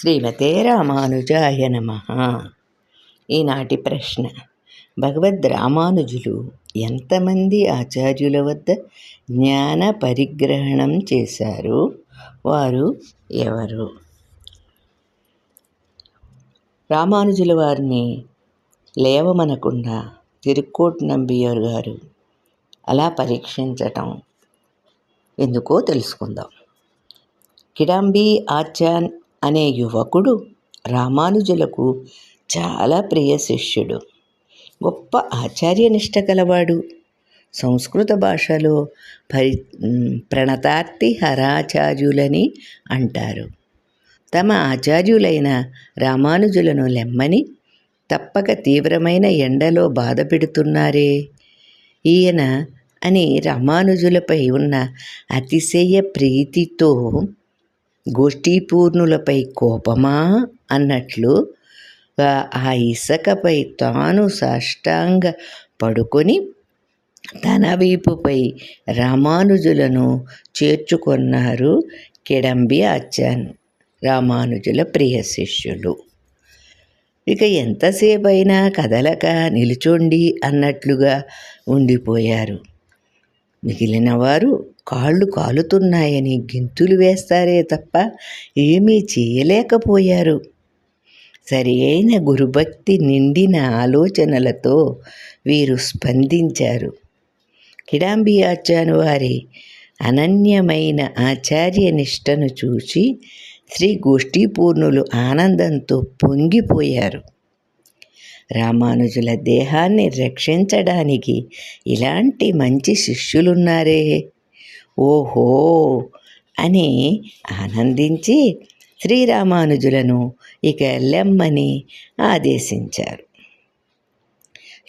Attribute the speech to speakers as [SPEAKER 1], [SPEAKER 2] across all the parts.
[SPEAKER 1] శ్రీమతే రామానుజాయ నమ. ఈనాటి ప్రశ్న. భగవద్ రామానుజులు ఎంతమంది ఆచార్యుల వద్ద జ్ఞాన పరిగ్రహణం చేశారు? వారు ఎవరు? రామానుజుల వారిని లేవమనకుండా తిరుక్కోటి నంబియార్ గారు. అలా పరీక్షించటం ఎందుకో తెలుసుకుందాం. కిడాంబి ఆచాన్ అనే యువకుడు రామానుజులకు చాలా ప్రియ శిష్యుడు. గొప్ప ఆచార్యనిష్ట కలవాడు. సంస్కృత భాషలో పరి ప్రణతార్తి హరాచార్యులని అంటారు. తమ ఆచార్యులైన రామానుజులను లెమ్మని తప్పక తీవ్రమైన ఎండలో బాధ పెడుతున్నారే ఈయన అని రామానుజులపై ఉన్న అతిశయ ప్రీతితో గోష్ఠీపూర్ణులపై కోపమా? అన్నట్లు ఆ ఇసకపై తాను సాష్టాంగ పడుకొని తన వీపుపై రామానుజులను చేర్చుకున్నారు కిడంబి ఆచాన్ రామానుజుల ప్రియ శిష్యులు. ఇక ఎంతసేపైనా కదలక నిలుచోండి అన్నట్లుగా ఉండిపోయారు. మిగిలిన వారు కాళ్ళు కాలుతున్నాయని గింతులు వేస్తారే తప్ప ఏమీ చేయలేకపోయారు. సరియైన గురుభక్తి నిండిన ఆలోచనలతో వీరు స్పందించారు. కిడాంబి ఆచార్య వారి అనన్యమైన ఆచార్య నిష్టను చూసి శ్రీ గోష్ఠీపూర్ణులు ఆనందంతో పొంగిపోయారు. రామానుజుల దేహాన్ని రక్షించడానికి ఇలాంటి మంచి శిష్యులున్నారే. ఓహో! అని ఆనందించి శ్రీరామానుజులను ఇక లెమ్మని ఆదేశించారు.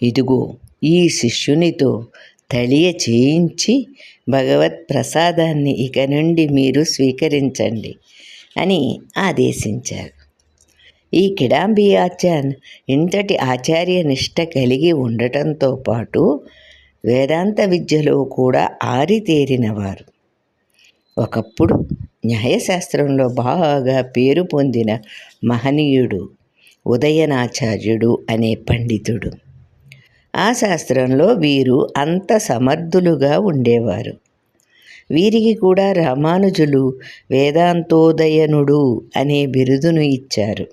[SPEAKER 1] ఇదిగో ఈ శిష్యునితో తలియ చేయించి భగవత్ ప్రసాదాన్ని ఇక నుండి మీరు స్వీకరించండి అని ఆదేశించారు. ఈ కిడాంబి ఆచార్య ఇంతటి ఆచార్య నిష్ట కలిగి ఉండటంతో పాటు వేదాంత విద్యలో కూడా ఆరితేరినవారు. ఒకప్పుడు న్యాయశాస్త్రంలో బాగా పేరు పొందిన మహనీయుడు ఉదయనాచార్యుడు అనే పండితుడు. ఆ శాస్త్రంలో వీరు అంత సమర్థులుగా ఉండేవారు. వీరికి కూడా రామానుజులు వేదాంతోదయనుడు అనే బిరుదును ఇచ్చారు.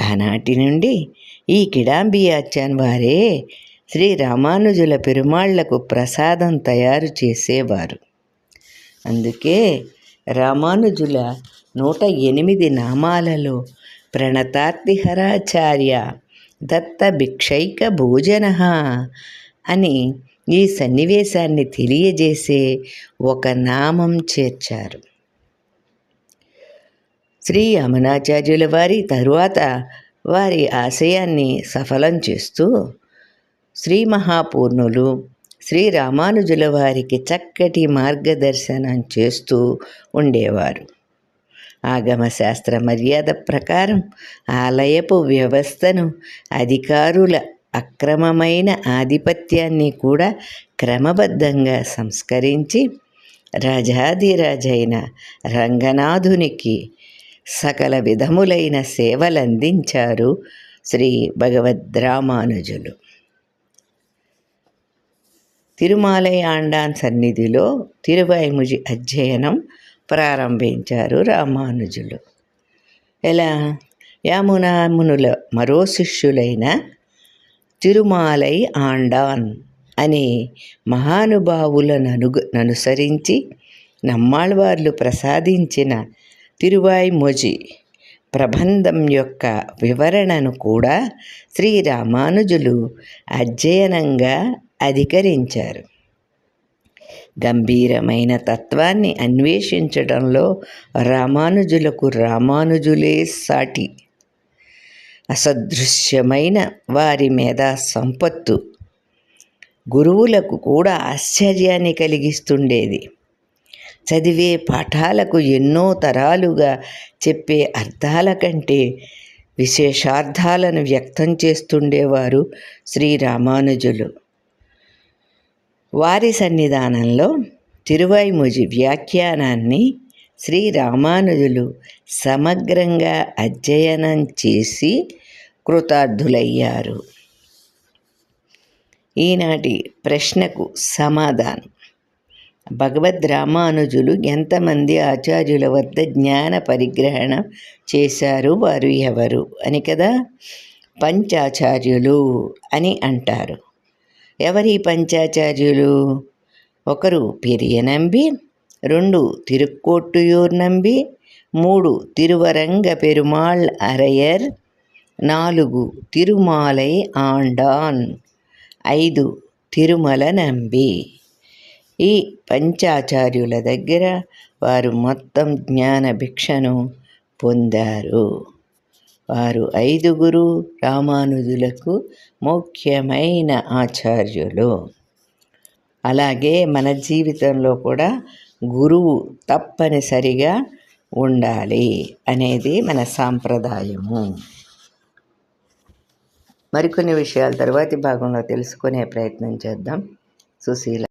[SPEAKER 1] ఆనాటి నుండి ఈ కిడాంబియాచాన్ వారే శ్రీ రామానుజుల పెరుమాళ్ళకు ప్రసాదం తయారు చేసేవారు. అందుకే రామానుజుల నూట ఎనిమిది నామాలలో ప్రణతార్తిహరాచార్య దత్త భిక్షైక భోజన అని ఈ సన్నివేశాన్ని తెలియజేసే ఒక నామం చేర్చారు. శ్రీ అమనాచార్యుల వారి తరువాత వారి ఆశయాన్ని సఫలం చేస్తూ శ్రీ మహాపూర్ణులు శ్రీ రామానుజుల వారికి చక్కటి మార్గదర్శనం చేస్తూ ఉండేవారు. ఆగమశాస్త్ర మర్యాద ప్రకారం ఆలయపు వ్యవస్థను అధికారుల అక్రమమైన ఆధిపత్యాన్ని కూడా క్రమబద్ధంగా సంస్కరించి రాజాధిరాజైన రంగనాథునికి సకల విధములైన సేవలందించారు శ్రీ భగవద్రామానుజులు. తిరుమాలయ ఆండాన్ సన్నిధిలో తిరువైముజి అధ్యయనం ప్రారంభించారు రామానుజులు. ఎలా? యామునామునుల మరో శిష్యులైన తిరుమాలై ఆండాన్ అనే మహానుభావులను అనుసరించి నమ్మాళ్వార్లు ప్రసాదించిన తిరువాయిమొజి. ప్రబంధం యొక్క వివరణను కూడా శ్రీరామానుజులు అధ్యయనంగా అధికరించారు. గంభీరమైన తత్వాన్ని అన్వేషించడంలో రామానుజులకు రామానుజులే సాటి. అసదృశ్యమైన వారి మీద సంపత్తు. గురువులకు కూడా ఆశ్చర్యాన్ని కలిగిస్తుండేది. చదివే పాఠాలకు ఎన్నో తరాలుగా చెప్పే అర్థాల కంటే విశేషార్థాలను వ్యక్తం చేస్తుండేవారు శ్రీరామానుజులు. వారి సన్నిధానంలో తిరువైముజి వ్యాఖ్యానాన్ని శ్రీ రామానుజులు సమగ్రంగా అధ్యయనం చేసి కృతార్థులయ్యారు. ఈనాటి ప్రశ్నకు సమాధానం. భగవద్ రామానుజులు ఎంతమంది ఆచార్యుల వద్ద జ్ఞాన పరిగ్రహణ చేశారు వారు ఎవరు? అని కదా? పంచాచార్యులు అని అంటారు. ఎవరి పంచాచార్యులు? ఒకరు పెరియ నంబి రెండు తిరుక్కోట్టుయూర్ నంబి మూడు తిరువరంగ పెరుమాళ్ అరయర్ నాలుగు తిరుమాలై ఆండాన్ ఐదు తిరుమల నంబి. ఈ పంచాచార్యుల దగ్గర వారు మొత్తం జ్ఞాన భిక్షను పొందారు. వారు ఐదుగురు రామానుజులకు ముఖ్యమైన ఆచార్యులు. అలాగే మన జీవితంలో కూడా గురువు తప్పనిసరిగా ఉండాలి అనేది మన సాంప్రదాయము. మరికొన్ని విషయాలు తర్వాతి భాగంలో తెలుసుకునే ప్రయత్నం చేద్దాం. సుశీల